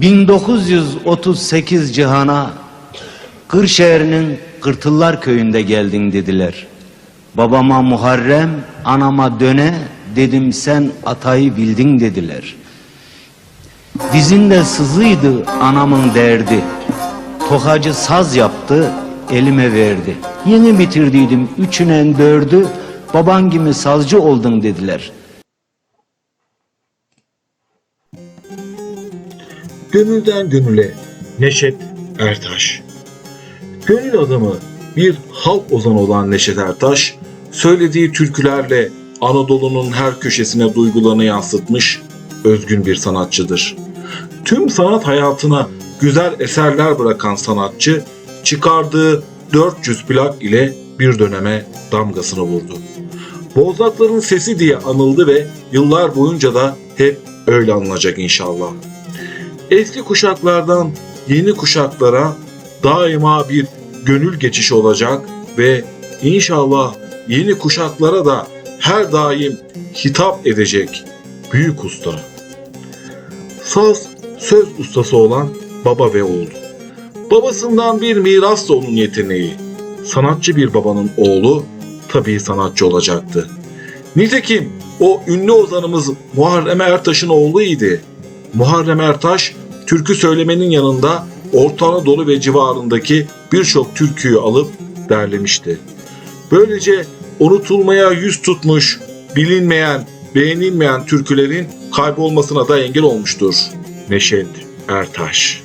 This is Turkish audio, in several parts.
1938 cihana Kırşehir'in Kırtıllar köyünde geldin dediler. Babama Muharrem, anama döne, dedim sen atayı bildin dediler. Dizinde sızıydı anamın derdi. Tokacı saz yaptı, elime verdi. Yeni bitirdiydim üçünen dördü, baban gibi sazcı oldun dediler. Gönülden gönüle Neşet Ertaş. Gönül adamı bir halk ozanı olan Neşet Ertaş, söylediği türkülerle Anadolu'nun her köşesine duygularını yansıtmış özgün bir sanatçıdır. Tüm sanat hayatına güzel eserler bırakan sanatçı, çıkardığı 400 plak ile bir döneme damgasını vurdu. Bozlakların sesi diye anıldı ve yıllar boyunca da hep öyle anılacak inşallah eski kuşaklardan yeni kuşaklara daima bir gönül geçişi olacak ve inşallah yeni kuşaklara da her daim hitap edecek büyük usta. Saz söz ustası olan baba ve oğul. Babasından bir miras da onun yeteneği. Sanatçı bir babanın oğlu tabii sanatçı olacaktı. Nitekim o ünlü ozanımız Muharrem Ertaş'ın oğluydu. Muharrem Ertaş türkü söylemenin yanında Orta Anadolu ve civarındaki birçok türküyü alıp derlemişti. Böylece unutulmaya yüz tutmuş, bilinmeyen, beğenilmeyen türkülerin kaybolmasına da engel olmuştur. Neşet Ertaş.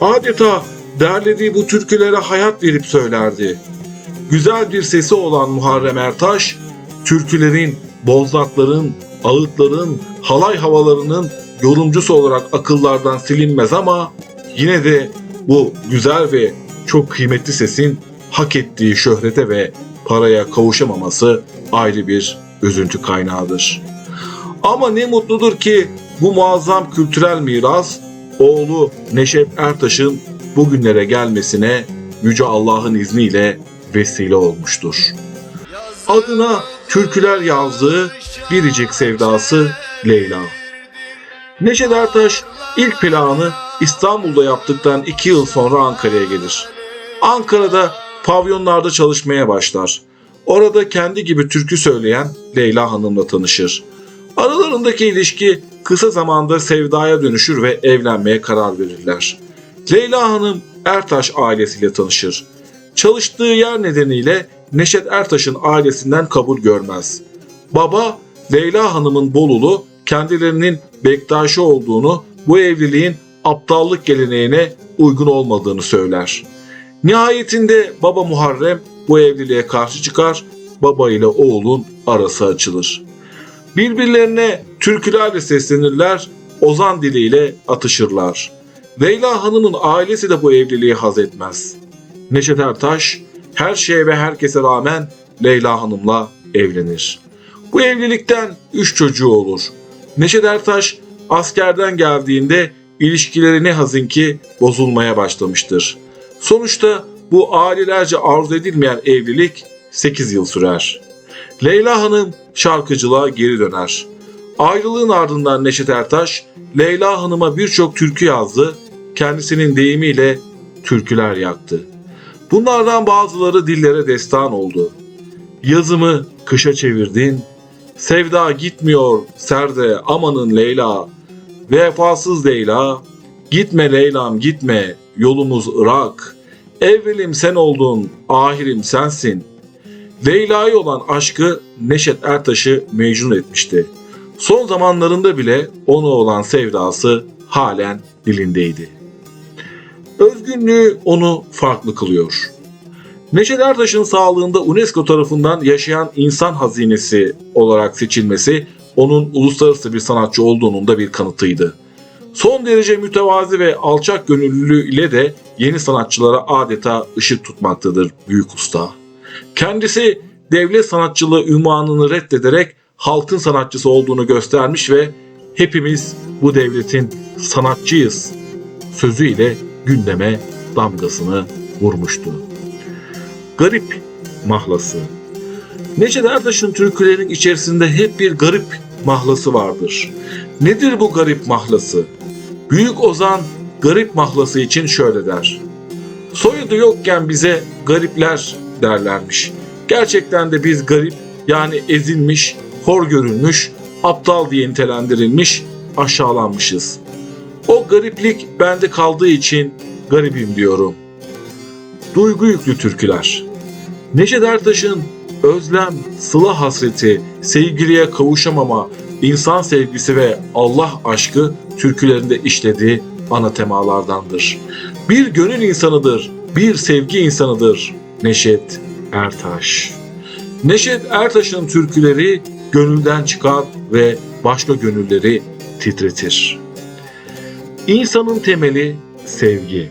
Adeta derlediği bu türkülere hayat verip söylerdi. Güzel bir sesi olan Muharrem Ertaş, türkülerin, bozlakların, ağıtların, halay havalarının yorumcusu olarak akıllardan silinmez ama yine de bu güzel ve çok kıymetli sesin hak ettiği şöhrete ve paraya kavuşamaması ayrı bir üzüntü kaynağıdır. Ama ne mutludur ki bu muazzam kültürel miras oğlu Neşet Ertaş'ın bugünlere gelmesine Yüce Allah'ın izniyle vesile olmuştur. Adına türküler yazdığı biricik sevdası Leyla. Neşet Ertaş ilk planı İstanbul'da yaptıktan iki yıl sonra Ankara'ya gelir. Ankara'da pavyonlarda çalışmaya başlar. Orada kendi gibi türkü söyleyen Leyla Hanım'la tanışır. Aralarındaki ilişki kısa zamanda sevdaya dönüşür ve evlenmeye karar verirler. Leyla Hanım Ertaş ailesiyle tanışır. Çalıştığı yer nedeniyle Neşet Ertaş'ın ailesinden kabul görmez. Baba Leyla Hanım'ın Bolulu kendilerinin Bektaşi olduğunu, bu evliliğin aptallık geleneğine uygun olmadığını söyler. Nihayetinde baba Muharrem bu evliliğe karşı çıkar, baba ile oğlun arası açılır. Birbirlerine türkülerle seslenirler, ozan diliyle atışırlar. Leyla Hanım'ın ailesi de bu evliliği haz etmez. Neşet Ertaş her şeye ve herkese rağmen Leyla Hanım'la evlenir. Bu evlilikten üç çocuğu olur. Neşet Ertaş askerden geldiğinde ilişkileri ne hazin ki bozulmaya başlamıştır. Sonuçta bu ailelerce arzu edilmeyen evlilik 8 yıl sürer. Leyla Hanım şarkıcılığa geri döner. Ayrılığın ardından Neşet Ertaş, Leyla Hanım'a birçok türkü yazdı, kendisinin deyimiyle türküler yaktı. Bunlardan bazıları dillere destan oldu. Yazımı kışa çevirdin, sevda gitmiyor serde amanın Leyla, vefasız Leyla, gitme Leyla'm gitme, yolumuz Irak, evvelim sen oldun, ahirim sensin. Leyla'ya olan aşkı Neşet Ertaş'ı mecnun etmişti. Son zamanlarında bile ona olan sevdası halen dilindeydi. Özgünlüğü onu farklı kılıyor. Neşet Ertaş'ın sağlığında UNESCO tarafından yaşayan insan hazinesi olarak seçilmesi onun uluslararası bir sanatçı olduğunun da bir kanıtıydı. Son derece mütevazi ve alçak gönüllülüğü ile de yeni sanatçılara adeta ışık tutmaktadır büyük usta. Kendisi devlet sanatçılığı ünvanını reddederek halkın sanatçısı olduğunu göstermiş ve hepimiz bu devletin sanatçıyız sözüyle gündeme damgasını vurmuştu. Garip mahlası. Neşet Ertaş'ın türkülerinin içerisinde hep bir garip mahlası vardır. Nedir bu garip mahlası? Büyük Ozan garip mahlası için şöyle der. Soyadı yokken bize garipler derlermiş. Gerçekten de biz garip yani ezilmiş, hor görülmüş, aptal diye nitelendirilmiş, aşağılanmışız. O gariplik bende kaldığı için garibim diyorum. Duygu yüklü türküler. Neşet Ertaş'ın özlem, sıla hasreti, sevgiliye kavuşamama, insan sevgisi ve Allah aşkı türkülerinde işlediği ana temalardandır. Bir gönül insanıdır, bir sevgi insanıdır Neşet Ertaş. Neşet Ertaş'ın türküleri gönülden çıkar ve başka gönülleri titretir. İnsanın temeli sevgi.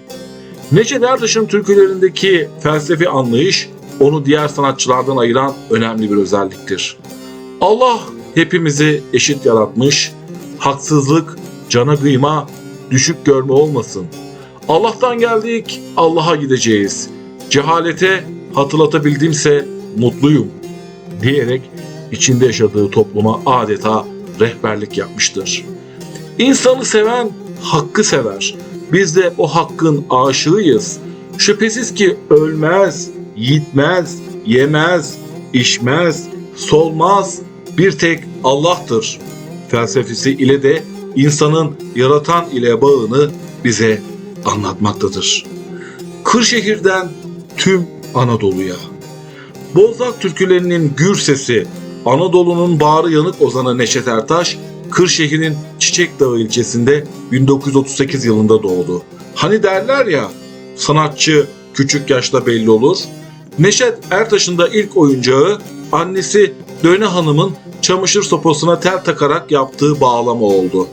Neşet Ertaş'ın türkülerindeki felsefi anlayış onu diğer sanatçılardan ayıran önemli bir özelliktir. Allah hepimizi eşit yaratmış, haksızlık, cana kıyma, düşük görme olmasın. Allah'tan geldik, Allah'a gideceğiz. Cehalete hatırlatabildimse mutluyum diyerek içinde yaşadığı topluma adeta rehberlik yapmıştır. İnsanı seven hakkı sever. Biz de o hakkın aşığıyız. Şüphesiz ki ölmez, yitmez, yemez, içmez, solmaz bir tek Allah'tır. Felsefesi ile de insanın yaratan ile bağını bize anlatmaktadır. Kırşehir'den tüm Anadolu'ya. Bozlak türkülerinin gür sesi, Anadolu'nun bağrı yanık ozanı Neşet Ertaş, Kırşehir'in Çiçek Dağı ilçesinde 1938 yılında doğdu. Hani derler ya, sanatçı küçük yaşta belli olur. Neşet Ertaş'ın da ilk oyuncağı annesi Döne Hanım'ın çamaşır sopasına tel takarak yaptığı bağlama oldu.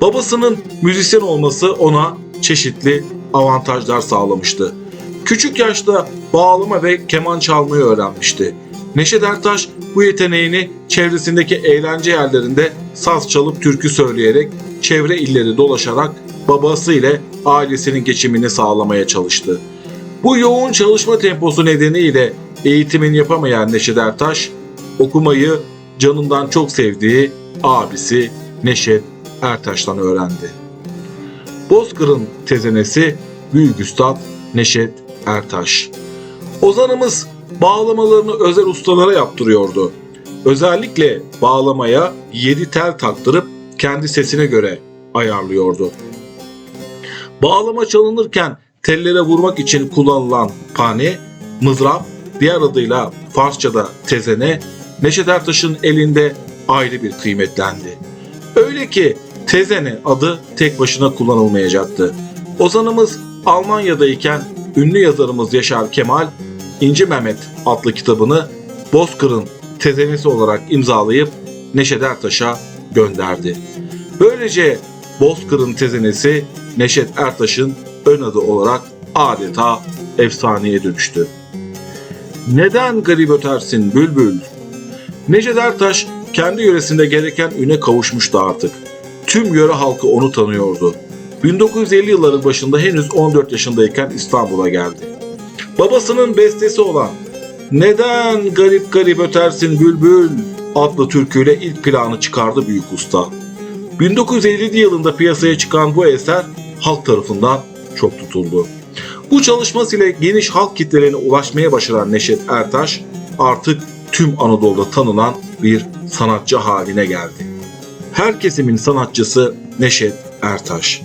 Babasının müzisyen olması ona çeşitli avantajlar sağlamıştı. Küçük yaşta bağlama ve keman çalmayı öğrenmişti. Neşet Ertaş bu yeteneğini çevresindeki eğlence yerlerinde saz çalıp türkü söyleyerek çevre illeri dolaşarak babası ile ailesinin geçimini sağlamaya çalıştı. Bu yoğun çalışma temposu nedeniyle eğitimini yapamayan Neşet Ertaş, okumayı canından çok sevdiği abisi Neşet Ertaş'tan öğrendi. Bozkır'ın tezenesi Büyük Üstad Neşet Ertaş. Ozanımız bağlamalarını özel ustalara yaptırıyordu. Özellikle bağlamaya 7 tel taktırıp kendi sesine göre ayarlıyordu. Bağlama çalınırken tellere vurmak için kullanılan pane, mızrap, diğer adıyla Farsçada tezene, Neşet Ertaş'ın elinde ayrı bir kıymetlendi. Öyle ki tezene adı tek başına kullanılmayacaktı. Ozanımız Almanya'dayken ünlü yazarımız Yaşar Kemal, İnci Mehmet adlı kitabını Bozkır'ın tezenesi olarak imzalayıp Neşet Ertaş'a gönderdi. Böylece Bozkır'ın tezenesi Neşet Ertaş'ın ön adı olarak adeta efsaneye dönüştü. Neden garip ötersin bülbül? Neşet Ertaş kendi yöresinde gereken üne kavuşmuştu artık. Tüm yöre halkı onu tanıyordu. 1950 yılların başında henüz 14 yaşındayken İstanbul'a geldi. Babasının bestesi olan Neden garip garip ötersin bülbül adlı türküyle ilk planı çıkardı büyük usta. 1957 yılında piyasaya çıkan bu eser halk tarafından çok tutuldu. Bu çalışmasıyla geniş halk kitlelerine ulaşmaya başaran Neşet Ertaş artık tüm Anadolu'da tanınan bir sanatçı haline geldi. Her kesimin sanatçısı Neşet Ertaş.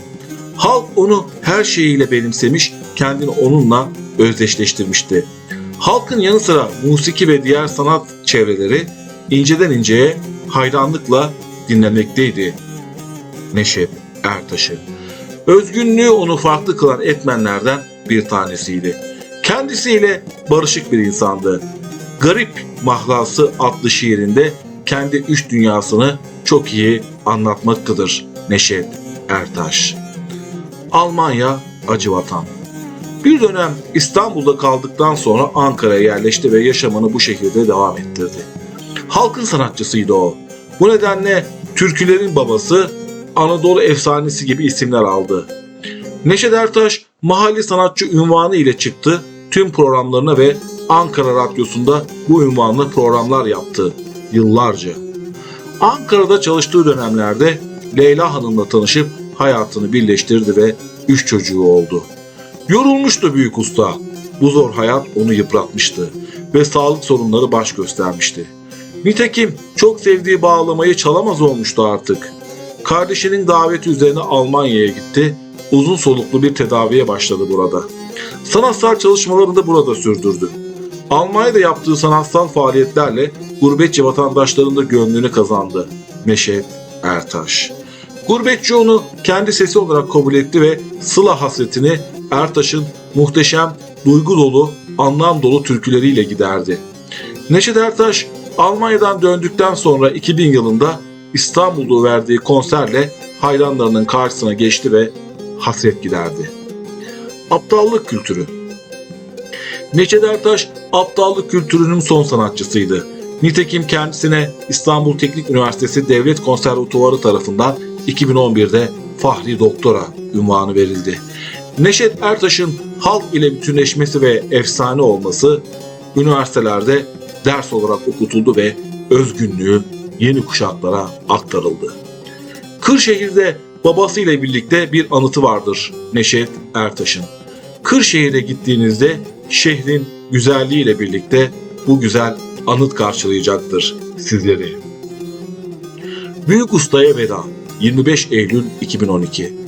Halk onu her şeyiyle benimsemiş, kendini onunla özdeşleştirmişti. Halkın yanı sıra musiki ve diğer sanat çevreleri inceden inceye hayranlıkla dinlemekteydi Neşet Ertaş'ı. Özgünlüğü onu farklı kılan etmenlerden bir tanesiydi. Kendisiyle barışık bir insandı. Garip Mahlası adlı şiirinde kendi üç dünyasını çok iyi anlatmaktadır Neşet Ertaş. Almanya acı vatan. Bir dönem İstanbul'da kaldıktan sonra Ankara'ya yerleşti ve yaşamını bu şehirde devam ettirdi. Halkın sanatçısıydı o. Bu nedenle türkülerin babası Anadolu efsanesi gibi isimler aldı. Neşet Ertaş mahalli sanatçı ünvanı ile çıktı. Tüm programlarına ve Ankara Radyosu'nda bu ünvanlı programlar yaptı yıllarca. Ankara'da çalıştığı dönemlerde Leyla Hanım'la tanışıp hayatını birleştirdi ve üç çocuğu oldu. Yorulmuştu büyük usta. Bu zor hayat onu yıpratmıştı ve sağlık sorunları baş göstermişti. Nitekim çok sevdiği bağlamayı çalamaz olmuştu artık. Kardeşinin daveti üzerine Almanya'ya gitti. Uzun soluklu bir tedaviye başladı burada. Sanatsal çalışmalarını da burada sürdürdü. Almanya'da yaptığı sanatsal faaliyetlerle gurbetçi vatandaşların da gönlünü kazandı. Neşet Ertaş. Gurbetçi onu kendi sesi olarak kabul etti ve Sıla hasretini Ertaş'ın muhteşem, duygu dolu, anlam dolu türküleriyle giderdi. Neşet Ertaş Almanya'dan döndükten sonra 2000 yılında İstanbul'da verdiği konserle hayranlarının karşısına geçti ve hasret giderdi. Aptallık kültürü Neşet Ertaş aptallık kültürünün son sanatçısıydı. Nitekim kendisine İstanbul Teknik Üniversitesi Devlet Konservatuvarı tarafından 2011'de Fahri Doktora ünvanı verildi. Neşet Ertaş'ın halk ile bütünleşmesi ve efsane olması üniversitelerde ders olarak okutuldu ve özgünlüğü yeni kuşaklara aktarıldı. Kırşehir'de babasıyla birlikte bir anıtı vardır Neşet Ertaş'ın. Kırşehir'e gittiğinizde şehrin güzelliğiyle birlikte bu güzel anıt karşılayacaktır sizleri. Büyük Usta'ya Veda 25 Eylül 2012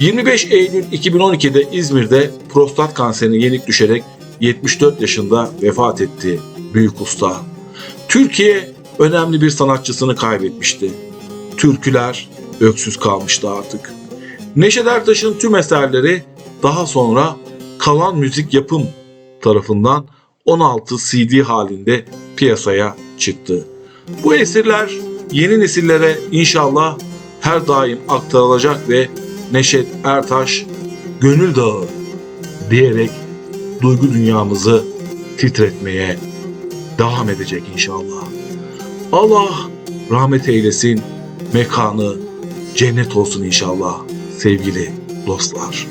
25 Eylül 2012'de İzmir'de prostat kanserine yenik düşerek 74 yaşında vefat etti Büyük Usta. Türkiye önemli bir sanatçısını kaybetmişti. Türküler öksüz kalmıştı artık. Neşet Ertaş'ın tüm eserleri daha sonra Kalan Müzik Yapım tarafından 16 CD halinde piyasaya çıktı. Bu eserler yeni nesillere inşallah her daim aktarılacak ve Neşet Ertaş Gönül Dağı diyerek duygu dünyamızı titretmeye devam edecek inşallah. Allah rahmet eylesin, mekanı cennet olsun inşallah sevgili dostlar.